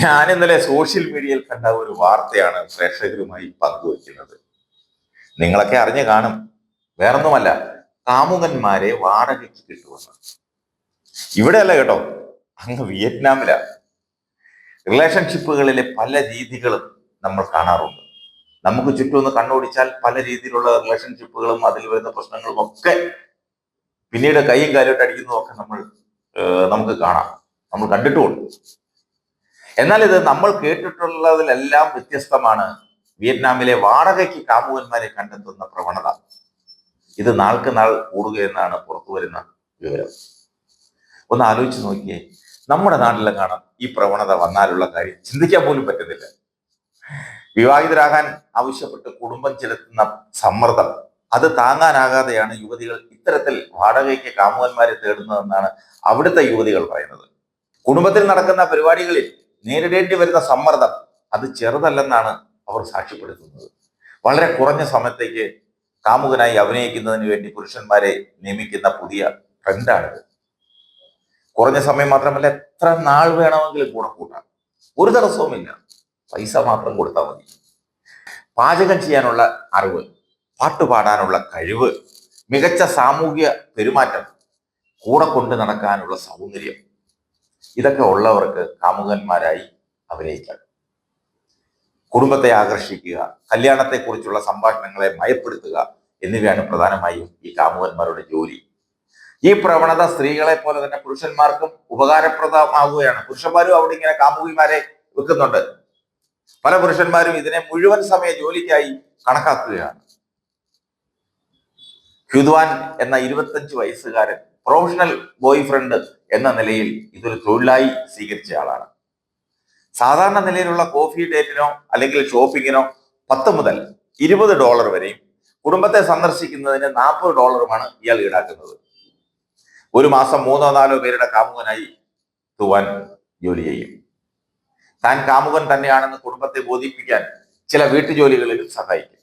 ഞാൻ ഇന്നലെ സോഷ്യൽ മീഡിയയിൽ കണ്ട ഒരു വാർത്തയാണ് പ്രേക്ഷകരുമായി പങ്കുവയ്ക്കുന്നത്. നിങ്ങളൊക്കെ അറിഞ്ഞു കാണും. വേറൊന്നുമല്ല കാമുകന്മാരെ വാടകയ്ക്ക് കിട്ടുമെന്ന്. ഇവിടെയല്ല കേട്ടോ അങ്ങ് വിയറ്റ്നാമിലാ. റിലേഷൻഷിപ്പുകളിലെ പല രീതികളും നമ്മൾ കാണാറുണ്ട്. നമുക്ക് ചുറ്റും ഒന്ന് കണ്ണോടിച്ചാൽ പല രീതിയിലുള്ള റിലേഷൻഷിപ്പുകളും അതിൽ വരുന്ന പ്രശ്നങ്ങളും ഒക്കെ പിന്നീട് കൈയും കാലോട്ട് അടിക്കുന്നതും ഒക്കെ നമ്മൾ നമുക്ക് കാണാം. നമ്മൾ കണ്ടിട്ടുമുണ്ട്. എന്നാൽ ഇത് നമ്മൾ കേട്ടിട്ടുള്ളതിലെല്ലാം വ്യത്യസ്തമാണ്. വിയറ്റ്നാമിലെ വാടകയ്ക്ക് കാമുകന്മാരെ കണ്ടെത്തുന്ന പ്രവണത. ഇത് നാൾക്ക് നാൾ കൂടുകയെന്നാണ് പുറത്തു വരുന്ന വിവരം. ഒന്ന് ആലോചിച്ച് നോക്കിയേ. നമ്മുടെ നാട്ടിലെങ്ങാണ് ഈ പ്രവണത വന്നാലുള്ള കാര്യം ചിന്തിക്കാൻ പോലും പറ്റുന്നില്ല. വിവാഹിതരാകാൻ ആവശ്യപ്പെട്ട് കുടുംബം ചെലുത്തുന്ന സമ്മർദ്ദം അത് താങ്ങാനാകാതെയാണ് യുവതികൾ ഇത്തരത്തിൽ വാടകയ്ക്ക് കാമുകന്മാരെ തേടുന്നതെന്നാണ് അവിടുത്തെ യുവതികൾ പറയുന്നത്. കുടുംബത്തിൽ നടക്കുന്ന പരിപാടികളിൽ നേരിടേണ്ടി വരുന്ന സമ്മർദ്ദം അത് ചെറുതല്ലെന്നാണ് അവർ സാക്ഷ്യപ്പെടുത്തുന്നത്. വളരെ കുറഞ്ഞ സമയത്തേക്ക് കാമുകനായി അഭിനയിക്കുന്നതിന് വേണ്ടി പുരുഷന്മാരെ നിയമിക്കുന്ന പുതിയ ട്രെൻഡാണിത്. കുറഞ്ഞ സമയം മാത്രമല്ല എത്ര നാൾ വേണമെങ്കിലും കൂടെ കൂട്ടാം. ഒരു തടസ്സവുമില്ല. പൈസ മാത്രം കൊടുത്താൽ മതി. പാചകം ചെയ്യാനുള്ള അറിവ് പാട്ടുപാടാനുള്ള കഴിവ് മികച്ച സാമൂഹ്യ പെരുമാറ്റം കൂടെ കൊണ്ട് നടക്കാനുള്ള സൗന്ദര്യം ഇതൊക്കെ ഉള്ളവർക്ക് കാമുകന്മാരായി അഭിനയിക്കാം. കുടുംബത്തെ ആകർഷിക്കുക കല്യാണത്തെക്കുറിച്ചുള്ള സംഭാഷണങ്ങളെ മയപ്പെടുത്തുക എന്നിവയാണ് പ്രധാനമായും ഈ കാമുകന്മാരുടെ ജോലി. ഈ പ്രവണത സ്ത്രീകളെ പോലെ തന്നെ പുരുഷന്മാർക്കും ഉപകാരപ്രദമാവുകയാണ്. പുരുഷന്മാരും അവിടെ ഇങ്ങനെ കാമുകിമാരെ വെക്കുന്നുണ്ട്. പല പുരുഷന്മാരും ഇതിനെ മുഴുവൻ സമയ ജോലിക്കായി കണക്കാക്കുകയാണ്. ഹ്യുദ്വാൻ എന്ന ഇരുപത്തഞ്ച് വയസ്സുകാരൻ പ്രൊഫഷണൽ ബോയ് ഫ്രണ്ട് എന്ന നിലയിൽ ഇതൊരു തൊഴിലായി സ്വീകരിച്ച ആളാണ്. സാധാരണ നിലയിലുള്ള കോഫി ഡേറ്റിനോ അല്ലെങ്കിൽ ഷോപ്പിങ്ങിനോ പത്ത് മുതൽ ഇരുപത് ഡോളർ വരെയും കുടുംബത്തെ സന്ദർശിക്കുന്നതിന് നാൽപ്പത് ഡോളറുമാണ് ഇയാൾ ഈടാക്കുന്നത്. ഒരു മാസം മൂന്നോ നാലോ പേരുടെ കാമുകനായി തുവാൻ ജോലി ചെയ്യും. താൻ കാമുകൻ തന്നെയാണെന്ന് കുടുംബത്തെ ബോധിപ്പിക്കാൻ ചില വീട്ടുജോലികളിലും സഹായിക്കും.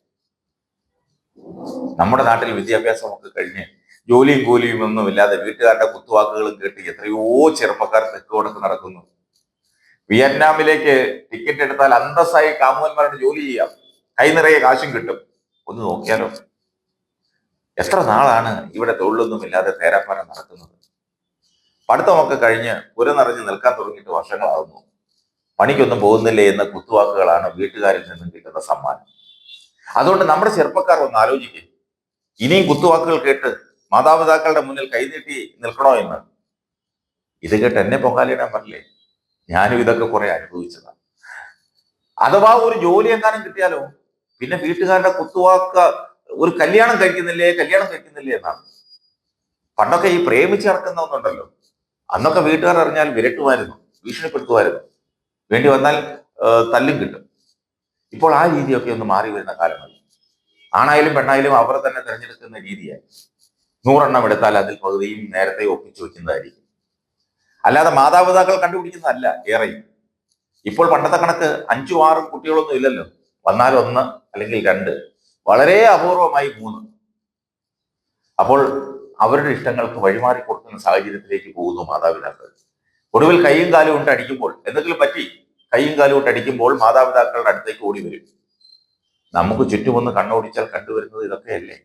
നമ്മുടെ നാട്ടിൽ വിദ്യാഭ്യാസമൊക്കെ കഴിഞ്ഞ് ജോലിയും കൂലിയും ഒന്നും ഇല്ലാതെ വീട്ടുകാരുടെ കുത്തുവാക്കുകളും കേട്ട് എത്രയോ ചെറുപ്പക്കാർ തെക്ക് കൊടുത്ത് നടക്കുന്നു. വിയറ്റ്നാമിലേക്ക് ടിക്കറ്റ് എടുത്താൽ അന്തസ്സായി കാമുകന്മാരുടെ ജോലി ചെയ്യാം. കൈ നിറയെ കാശും കിട്ടും. ഒന്ന് നോക്കിയാലോ? എത്ര നാളാണ് ഇവിടെ തൊഴിലൊന്നും ഇല്ലാതെ തേരാപ്പാരം നടക്കുന്നത്? പഠിത്തമൊക്കെ കഴിഞ്ഞ് പുര നിറഞ്ഞ് നിൽക്കാൻ തുടങ്ങിയിട്ട് വർഷങ്ങളാകുന്നു പണിക്കൊന്നും പോകുന്നില്ലേ എന്ന കുത്തുവാക്കുകളാണ് വീട്ടുകാരിൽ നിന്നും കിട്ടുന്ന സമ്മാനം. അതുകൊണ്ട് നമ്മുടെ ചെറുപ്പക്കാർ ഒന്ന് ആലോചിക്കും. ഇനിയും കുത്തുവാക്കുകൾ കേട്ട് മാതാപിതാക്കളുടെ മുന്നിൽ കൈനീട്ടി നിൽക്കണോ എന്ന്. ഇത് കേട്ട് എന്നെ പൊങ്കാലിടാൻ പറ്റില്ലേ? ഞാനും ഇതൊക്കെ കുറെ അനുഭവിച്ചതാണ്. അഥവാ ഒരു ജോലി എങ്ങാനും കിട്ടിയാലോ പിന്നെ വീട്ടുകാരുടെ കുത്തുവാക്ക ഒരു കല്യാണം കഴിക്കുന്നില്ലേ കല്യാണം കഴിക്കുന്നില്ലേ എന്നാണ്. പണ്ടൊക്കെ ഈ പ്രേമിച്ച് നടക്കുന്ന ഒന്നുണ്ടല്ലോ. അന്നൊക്കെ വീട്ടുകാർ അറിഞ്ഞാൽ വിരട്ടുമായിരുന്നു ഭീഷണിപ്പെടുത്തുമായിരുന്നു. വേണ്ടി വന്നാൽ തല്ലും കിട്ടും. ഇപ്പോൾ ആ രീതിയൊക്കെ ഒന്ന് മാറി വരുന്ന കാലമായി ആണായാലും പെണ്ണായാലും അവർ തന്നെ തിരഞ്ഞെടുക്കുന്ന രീതിയായി. നൂറെണ്ണം എടുത്താൽ അതിൽ പകുതിയും നേരത്തെ ഒപ്പിച്ചു വെക്കുന്നതായിരിക്കും. അല്ലാതെ മാതാപിതാക്കൾ കണ്ടുപിടിക്കുന്നതല്ല ഏറെയും. ഇപ്പോൾ പണ്ടത്തെ കണക്ക് അഞ്ചു ആറും കുട്ടികളൊന്നും ഇല്ലല്ലോ. വന്നാൽ ഒന്ന് അല്ലെങ്കിൽ രണ്ട്. വളരെ അപൂർവമായി മൂന്ന്. അപ്പോൾ അവരുടെ ഇഷ്ടങ്ങൾക്ക് വഴിമാറി കൊടുക്കുന്ന സാഹചര്യത്തിലേക്ക് പോകുന്നു മാതാപിതാക്കൾ. ഒടുവിൽ കൈയും കാലും കൊണ്ട് അടിക്കുമ്പോൾ എന്തെങ്കിലും പറ്റി? കൈയും കാലും കൊണ്ട് അടിക്കുമ്പോൾ മാതാപിതാക്കളുടെ അടുത്തേക്ക് ഓടി വരും. നമുക്ക് ചുറ്റുമൊന്ന് കണ്ണോടിച്ചാൽ കണ്ടുവരുന്നത് ഇതൊക്കെയല്ലേ?